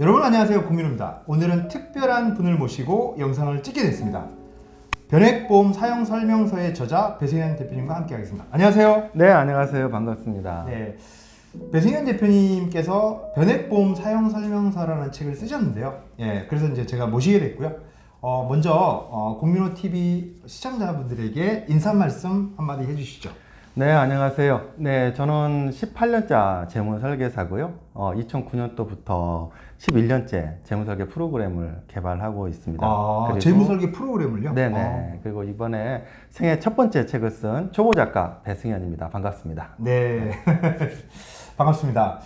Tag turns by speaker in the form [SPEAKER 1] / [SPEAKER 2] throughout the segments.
[SPEAKER 1] 여러분 안녕하세요. 공민호입니다. 오늘은 특별한 분을 모시고 영상을 찍게 됐습니다. 변액보험 사용 설명서의 저자 배승현 대표님과 함께 하겠습니다. 안녕하세요.
[SPEAKER 2] 네, 안녕하세요. 반갑습니다.
[SPEAKER 1] 네, 배승현 대표님께서 변액보험 사용 설명서라는 책을 쓰셨는데요. 예, 그래서 이제 제가 모시게 됐고요. 어, 먼저 어, 공민호 TV 시청자분들에게 인사 말씀 한마디 해주시죠
[SPEAKER 2] 네, 안녕하세요. 네, 저는 18년차 재무 설계사고요. 어, 2009년도부터 11년째 재무 설계 프로그램을 개발하고 있습니다.
[SPEAKER 1] 아,
[SPEAKER 2] 그리고-
[SPEAKER 1] 재무설계 프로그램을요?
[SPEAKER 2] 네네.
[SPEAKER 1] 아,
[SPEAKER 2] 그리고 이번에 생애 첫 번째 책을 쓴 초보 작가 배승현입니다. 반갑습니다.
[SPEAKER 1] 네. 반갑습니다.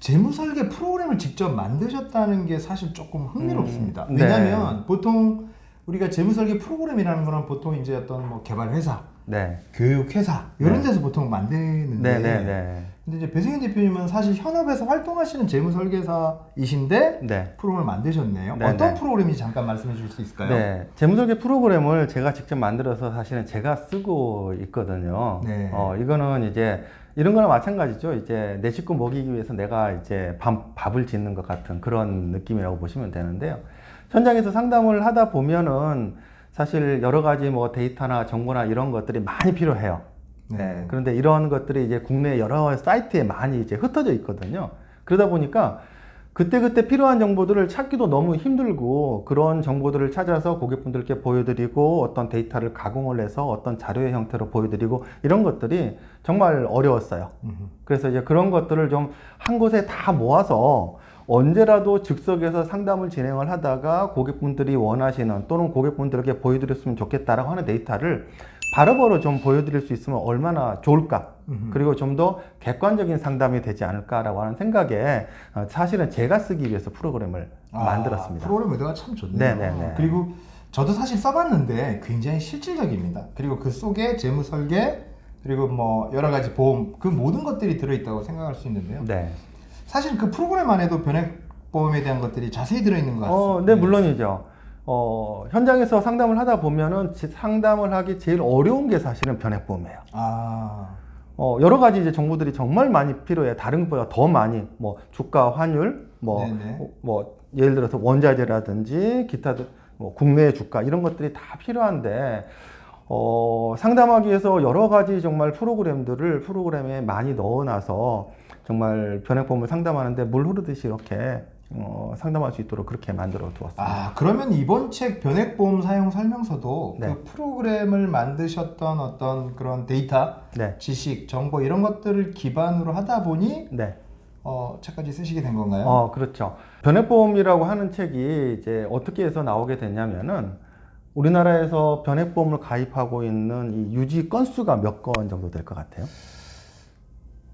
[SPEAKER 1] 재무설계 프로그램을 직접 만드셨다는 게 사실 조금 흥미롭습니다.
[SPEAKER 2] 음, 네.
[SPEAKER 1] 왜냐하면 보통 우리가 재무설계 프로그램이라는 거는 보통 이제 어떤 뭐 개발 회사,
[SPEAKER 2] 네.
[SPEAKER 1] 교육 회사 이런
[SPEAKER 2] 네.
[SPEAKER 1] 데서 보통 만드는데
[SPEAKER 2] 네네네.
[SPEAKER 1] 근데 이제 배승현 대표님은 사실 현업에서 활동하시는 재무설계사이신데
[SPEAKER 2] 네.
[SPEAKER 1] 프로그램을 만드셨네요.
[SPEAKER 2] 네,
[SPEAKER 1] 어떤
[SPEAKER 2] 네.
[SPEAKER 1] 프로그램인지 잠깐 말씀해 주실 수 있을까요?
[SPEAKER 2] 네, 재무설계 프로그램을 제가 직접 만들어서 사실은 제가 쓰고 있거든요.
[SPEAKER 1] 네.
[SPEAKER 2] 어, 이거는 이제 이런 거나 마찬가지죠. 이제 내 식구 먹이기 위해서 내가 이제 밥, 밥을 짓는 것 같은 그런 느낌이라고 보시면 되는데요. 현장에서 상담을 하다 보면은 사실 여러 가지 뭐 데이터나 정보나 이런 것들이 많이 필요해요.
[SPEAKER 1] 네.
[SPEAKER 2] 네, 그런데 이런 것들이 이제 국내 여러 사이트에 많이 이제 흩어져 있거든요. 그러다 보니까 그때그때 필요한 정보들을 찾기도 너무 힘들고 그런 정보들을 찾아서 고객분들께 보여드리고 어떤 데이터를 가공을 해서 어떤 자료의 형태로 보여드리고 이런 것들이 정말 어려웠어요. 그래서 이제 그런 것들을 좀 한 곳에 다 모아서 언제라도 즉석에서 상담을 진행을 하다가 고객분들이 원하시는 또는 고객분들에게 보여드렸으면 좋겠다라고 하는 데이터를 바로바로 좀 보여드릴 수 있으면 얼마나 좋을까.
[SPEAKER 1] 음흠.
[SPEAKER 2] 그리고 좀 더 객관적인 상담이 되지 않을까라고 하는 생각에 어, 사실은 제가 쓰기 위해서 프로그램을
[SPEAKER 1] 아,
[SPEAKER 2] 만들었습니다.
[SPEAKER 1] 프로그램 의도가 참 좋네요.
[SPEAKER 2] 네네네.
[SPEAKER 1] 그리고 저도 사실 써봤는데 굉장히 실질적입니다. 그리고 그 속에 재무 설계 그리고 뭐 여러 가지 보험 그 모든 것들이 들어있다고 생각할 수 있는데요.
[SPEAKER 2] 네.
[SPEAKER 1] 사실 그 프로그램 안에도 변액 보험에 대한 것들이 자세히 들어있는 것 같습니다.
[SPEAKER 2] 어, 네, 물론이죠. 어, 현장에서 상담을 하다 보면은 지- 상담을 하기 제일 어려운 게 사실은 변액보험이에요.
[SPEAKER 1] 아,
[SPEAKER 2] 어, 여러 가지 이제 정보들이 정말 많이 필요해요. 다른 것보다 더 많이, 뭐, 주가 환율, 뭐,
[SPEAKER 1] 네네.
[SPEAKER 2] 어, 뭐, 예를 들어서 원자재라든지 기타, 뭐, 국내 주가 이런 것들이 다 필요한데, 어, 상담하기 위해서 여러 가지 정말 프로그램들을 프로그램에 많이 넣어놔서 정말 변액보험을 상담하는데 물 흐르듯이 이렇게 어, 상담할 수 있도록 그렇게 만들어 두었습니다.
[SPEAKER 1] 아 그러면 이번 책 변액보험 사용 설명서도
[SPEAKER 2] 네.
[SPEAKER 1] 그 프로그램을 만드셨던 어떤 그런 데이터,
[SPEAKER 2] 네.
[SPEAKER 1] 지식, 정보 이런 것들을 기반으로 하다 보니
[SPEAKER 2] 네.
[SPEAKER 1] 어, 책까지 쓰시게 된 건가요?
[SPEAKER 2] 어, 그렇죠. 변액보험이라고 하는 책이 이제 어떻게 해서 나오게 됐냐면은 우리나라에서 변액보험을 가입하고 있는 이 유지 건수가 몇 건 정도 될 것 같아요?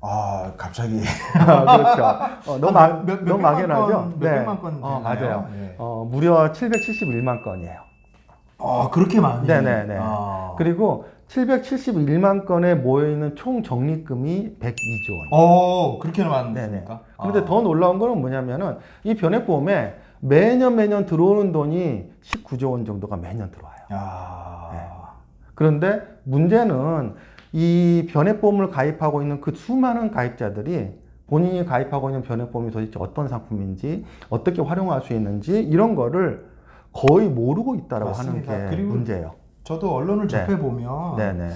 [SPEAKER 1] 아 갑자기
[SPEAKER 2] 그렇죠. 어, 너무, 마,
[SPEAKER 1] 몇- 몇- 몇
[SPEAKER 2] 너무
[SPEAKER 1] 백만
[SPEAKER 2] 막연하죠?
[SPEAKER 1] 건, 몇 백만 건
[SPEAKER 2] 어,
[SPEAKER 1] 되나요?
[SPEAKER 2] 맞아요.
[SPEAKER 1] 네.
[SPEAKER 2] 어, 무려 771만 건이에요.
[SPEAKER 1] 아 그렇게 많이?
[SPEAKER 2] 네네네.
[SPEAKER 1] 아.
[SPEAKER 2] 그리고 771만 건에 모여있는 총 적립금이 102조 원.
[SPEAKER 1] 어 그렇게. 많습니까?
[SPEAKER 2] 그런데
[SPEAKER 1] 아.
[SPEAKER 2] 더 놀라운 거는 뭐냐면은 이 변액보험에 매년 매년 들어오는 돈이 19조 원 정도가 매년 들어와요.
[SPEAKER 1] 야.
[SPEAKER 2] 네. 그런데 문제는 이 변액보험을 가입하고 있는 그 수많은 가입자들이 본인이 가입하고 있는 변액보험이 도대체 어떤 상품인지 어떻게 활용할 수 있는지 이런 거를 거의 모르고 있다라고 하는
[SPEAKER 1] 맞습니다.
[SPEAKER 2] 게 문제예요.
[SPEAKER 1] 저도 언론을
[SPEAKER 2] 네.
[SPEAKER 1] 접해 보면
[SPEAKER 2] 네네.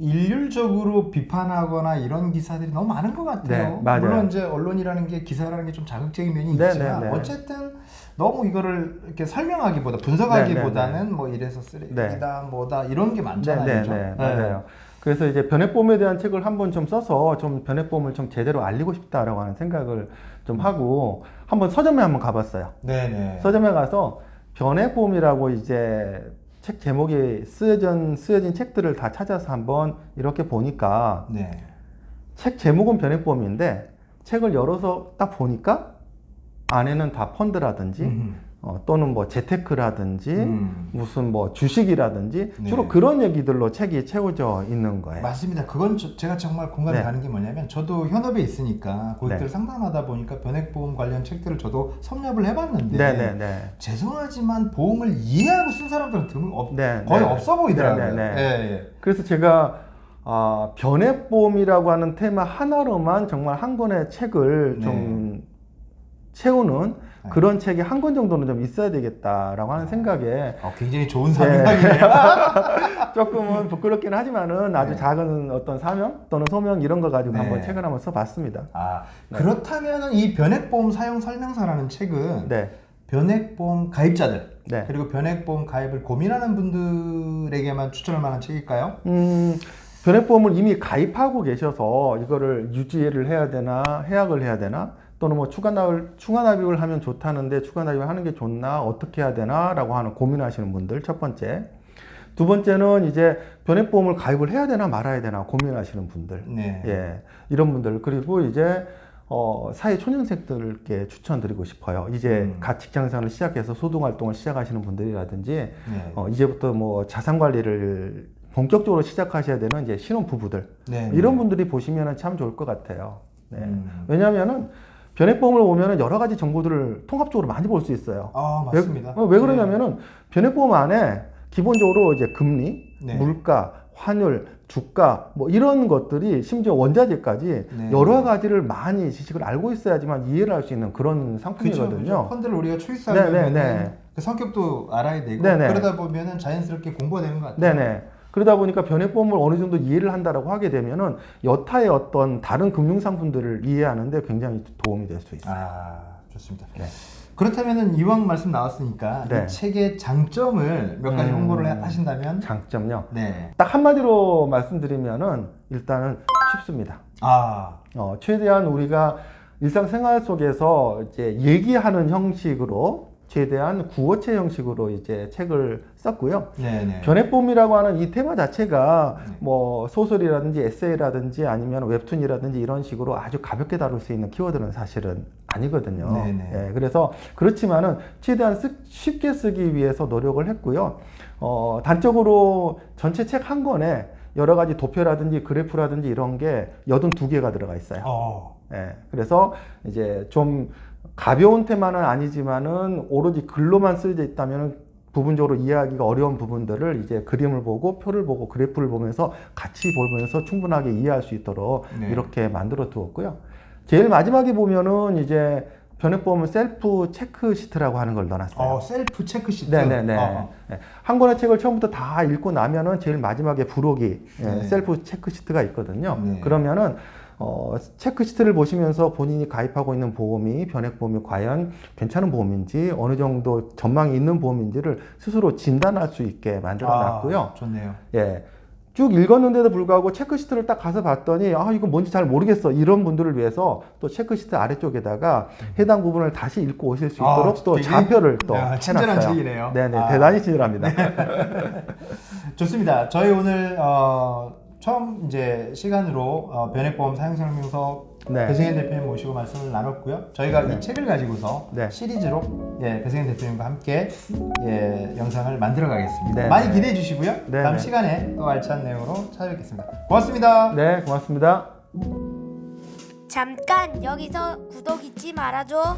[SPEAKER 1] 일률적으로 비판하거나 이런 기사들이 너무 많은 것 같아요.
[SPEAKER 2] 네, 맞아요.
[SPEAKER 1] 물론 이제 언론이라는 게 기사라는 게 좀 자극적인 면이
[SPEAKER 2] 네,
[SPEAKER 1] 있지만
[SPEAKER 2] 네, 네.
[SPEAKER 1] 어쨌든 너무 이거를 이렇게 설명하기보다 분석하기보다는 뭐 이래서 쓰레기다 뭐다 이런 게 많잖아요.
[SPEAKER 2] 네, 네,
[SPEAKER 1] 그죠?
[SPEAKER 2] 네, 맞아요. 그래서 이제 변액보험에 대한 책을 한번 좀 써서 좀 변액보험을 좀 제대로 알리고 싶다라고 하는 생각을 좀 하고 한번 서점에 한번 가봤어요.
[SPEAKER 1] 네, 네.
[SPEAKER 2] 서점에 가서 변액보험이라고 이제 책 제목이 쓰여진, 쓰여진 책들을 다 찾아서 한번 이렇게 보니까
[SPEAKER 1] 네.
[SPEAKER 2] 책 제목은 변액보험인데 책을 열어서 딱 보니까 안에는 다 펀드라든지
[SPEAKER 1] 음.
[SPEAKER 2] 어, 또는 뭐 재테크라든지
[SPEAKER 1] 음.
[SPEAKER 2] 무슨 뭐 주식이라든지
[SPEAKER 1] 네.
[SPEAKER 2] 주로 그런 얘기들로 책이 채워져 있는 거예요.
[SPEAKER 1] 맞습니다. 그건 저- 제가 정말 공감이
[SPEAKER 2] 네.
[SPEAKER 1] 가는 게 뭐냐면 저도 현업에 있으니까 고객들
[SPEAKER 2] 네.
[SPEAKER 1] 상담하다 보니까 변액보험 관련 책들을 저도 섭렵을 해봤는데
[SPEAKER 2] 네 네 네.
[SPEAKER 1] 죄송하지만 보험을 이해하고 쓴 사람들은 드물 없,
[SPEAKER 2] 네,
[SPEAKER 1] 거의
[SPEAKER 2] 네.
[SPEAKER 1] 없어 보이더라고요.
[SPEAKER 2] 네, 네, 네.
[SPEAKER 1] 예, 예.
[SPEAKER 2] 그래서 제가 아, 변액보험이라고 하는 테마 하나로만 정말 한 권의 책을 좀 채우는
[SPEAKER 1] 네.
[SPEAKER 2] 그런 책이 한 권 정도는 좀 있어야 되겠다라고 하는 생각에
[SPEAKER 1] 어, 굉장히 좋은 사명이네요.
[SPEAKER 2] 조금은 부끄럽긴 하지만은 아주
[SPEAKER 1] 네.
[SPEAKER 2] 작은 어떤 사명 또는 소명 이런 거 가지고
[SPEAKER 1] 네.
[SPEAKER 2] 한번 책을 한번 써봤습니다.
[SPEAKER 1] 아,
[SPEAKER 2] 네.
[SPEAKER 1] 그렇다면 이 변액보험 사용 설명서라는 책은
[SPEAKER 2] 네,
[SPEAKER 1] 변액보험 가입자들
[SPEAKER 2] 네.
[SPEAKER 1] 그리고 변액보험 가입을 고민하는 분들에게만 추천할 만한 책일까요?
[SPEAKER 2] 음, 변액보험을 이미 가입하고 계셔서 이거를 유지를 해야 되나 해약을 해야 되나 또는 뭐 추가 납입 추가 납입을 하면 좋다는데 추가 납입을 하는 게 좋나 어떻게 해야 되나라고 하는 고민하시는 분들 첫 번째. 두 번째는 이제 변액보험을 가입을 해야 되나 말아야 되나 고민하시는 분들.
[SPEAKER 1] 네.
[SPEAKER 2] 예, 이런 분들 그리고 이제 어, 사회 초년생들께 추천드리고 싶어요. 이제
[SPEAKER 1] 음.
[SPEAKER 2] 갓 직장생활을 시작해서 소득 활동을 시작하시는 분들이라든지
[SPEAKER 1] 네.
[SPEAKER 2] 어, 이제부터 뭐 자산 관리를 본격적으로 시작하셔야 되는 이제 신혼 부부들
[SPEAKER 1] 네.
[SPEAKER 2] 이런 분들이 보시면 참 좋을 것 같아요. 네.
[SPEAKER 1] 음.
[SPEAKER 2] 왜냐하면은 변액보험을 보면은 여러 가지 정보들을 통합적으로 많이 볼 수 있어요.
[SPEAKER 1] 아, 맞습니다.
[SPEAKER 2] 왜, 어, 왜 그러냐면은 변액보험 안에 기본적으로 이제 금리,
[SPEAKER 1] 네.
[SPEAKER 2] 물가, 환율, 주가 뭐 이런 것들이 심지어 원자재까지
[SPEAKER 1] 네.
[SPEAKER 2] 여러 가지를 많이 지식을 알고 있어야지만 이해를 할 수 있는 그런
[SPEAKER 1] 그렇죠.
[SPEAKER 2] 상품이거든요.
[SPEAKER 1] 펀드를 우리가 초이스하면
[SPEAKER 2] 네, 네, 네.
[SPEAKER 1] 그 성격도 알아야 되고
[SPEAKER 2] 네, 네.
[SPEAKER 1] 그러다 보면은 자연스럽게 공부가 되는 것 같아요.
[SPEAKER 2] 네네. 그러다 보니까 변액보험을 어느 정도 이해를 한다라고 하게 되면은 여타의 어떤 다른 금융 상품들을 이해하는데 굉장히 도움이 될 수 있어요.
[SPEAKER 1] 아, 좋습니다.
[SPEAKER 2] 네.
[SPEAKER 1] 그렇다면은 이왕 말씀 나왔으니까
[SPEAKER 2] 네.
[SPEAKER 1] 이 책의 장점을 몇 가지
[SPEAKER 2] 음.
[SPEAKER 1] 홍보를 하- 하신다면
[SPEAKER 2] 장점요.
[SPEAKER 1] 네.
[SPEAKER 2] 딱 한마디로 말씀드리면은 일단은 쉽습니다.
[SPEAKER 1] 아,
[SPEAKER 2] 어, 최대한 우리가 일상생활 속에서 이제 얘기하는 형식으로 최대한 구어체 형식으로 이제 책을 썼고요.
[SPEAKER 1] 네, 네.
[SPEAKER 2] 변액보험이라고 하는 이 테마 자체가
[SPEAKER 1] 네.
[SPEAKER 2] 뭐 소설이라든지 에세이라든지 아니면 웹툰이라든지 이런 식으로 아주 가볍게 다룰 수 있는 키워드는 사실은 아니거든요.
[SPEAKER 1] 네네.
[SPEAKER 2] 예, 그래서 그렇지만은 최대한 쓰- 쉽게 쓰기 위해서 노력을 했고요. 어, 단적으로 전체 책 한 권에 여러 가지 도표라든지 그래프라든지 이런 게 82개가 들어가 있어요.
[SPEAKER 1] 어,
[SPEAKER 2] 예, 그래서 이제 좀 가벼운 테마는 아니지만은 오로지 글로만 쓰여져 있다면 부분적으로 이해하기가 어려운 부분들을 이제 그림을 보고 표를 보고 그래프를 보면서 같이 보면서 충분하게 이해할 수 있도록
[SPEAKER 1] 네.
[SPEAKER 2] 이렇게 만들어 두었고요. 제일 마지막에 보면은 이제 변액보험은 셀프 체크 시트라고 하는 걸 넣어놨어요.
[SPEAKER 1] 어, 셀프 체크 시트.
[SPEAKER 2] 네네네.
[SPEAKER 1] 어,
[SPEAKER 2] 네. 한 권의 책을 처음부터 다 읽고 나면은 제일 마지막에 부록이 예,
[SPEAKER 1] 네.
[SPEAKER 2] 셀프 체크 시트가 있거든요.
[SPEAKER 1] 네.
[SPEAKER 2] 그러면은 어, 체크 시트를 보시면서 본인이 가입하고 있는 보험이 변액보험이 과연 괜찮은 보험인지 어느 정도 전망이 있는 보험인지를 스스로 진단할 수 있게 만들어 놨고요.
[SPEAKER 1] 아, 좋네요.
[SPEAKER 2] 예. 쭉 읽었는데도 불구하고 체크시트를 딱 가서 봤더니 아 이거 뭔지 잘 모르겠어 이런 분들을 위해서 또 체크시트 아래쪽에다가 해당 부분을 다시 읽고 오실 수
[SPEAKER 1] 아,
[SPEAKER 2] 있도록 또
[SPEAKER 1] 되게-
[SPEAKER 2] 좌표를 또
[SPEAKER 1] 야, 친절한. 책이네요.
[SPEAKER 2] 네네
[SPEAKER 1] 아.
[SPEAKER 2] 대단히 친절합니다.
[SPEAKER 1] 좋습니다. 저희 오늘 어, 처음 이제 시간으로 어, 변액보험 사용설명서
[SPEAKER 2] 네.
[SPEAKER 1] 배승현 대표님 모시고 말씀을 나눴고요. 저희가
[SPEAKER 2] 네.
[SPEAKER 1] 이 책을 가지고서
[SPEAKER 2] 네.
[SPEAKER 1] 시리즈로 예, 배승현 대표님과 함께 예, 영상을 만들어 가겠습니다.
[SPEAKER 2] 네,
[SPEAKER 1] 많이
[SPEAKER 2] 네.
[SPEAKER 1] 기대해 주시고요.
[SPEAKER 2] 네,
[SPEAKER 1] 다음
[SPEAKER 2] 네.
[SPEAKER 1] 시간에 또 알찬 내용으로 찾아뵙겠습니다. 고맙습니다.
[SPEAKER 2] 네 고맙습니다.
[SPEAKER 3] 잠깐 여기서 구독 잊지 말아줘.